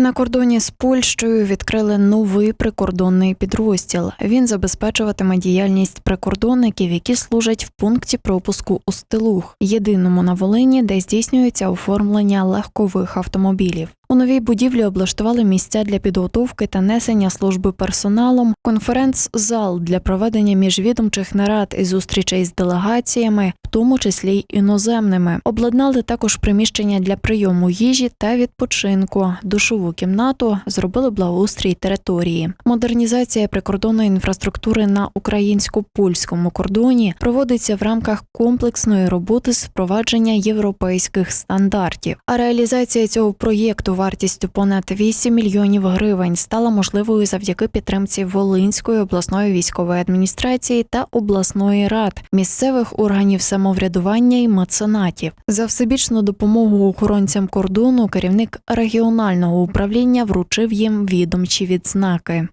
На кордоні з Польщею відкрили новий прикордонний підрозділ. Він забезпечуватиме діяльність прикордонників, які служать в пункті пропуску у Стилух, єдиному на Волині, де здійснюється оформлення легкових автомобілів. У новій будівлі облаштували місця для підготовки та несення служби персоналом, конференц-зал для проведення міжвідомчих нарад і зустрічей з делегаціями, в тому числі й іноземними. Обладнали також приміщення для прийому їжі та відпочинку, душову кімнату, зробили благоустрій території. Модернізація прикордонної інфраструктури на українсько-польському кордоні проводиться в рамках комплексної роботи з впровадження європейських стандартів. А реалізація цього проєкту вартістю понад 8 мільйонів гривень стала можливою завдяки підтримці Волинської обласної військової адміністрації та обласної рад, місцевих органів самоврядування і меценатів. За всебічну допомогу охоронцям кордону керівник регіонального управління вручив їм відомчі відзнаки.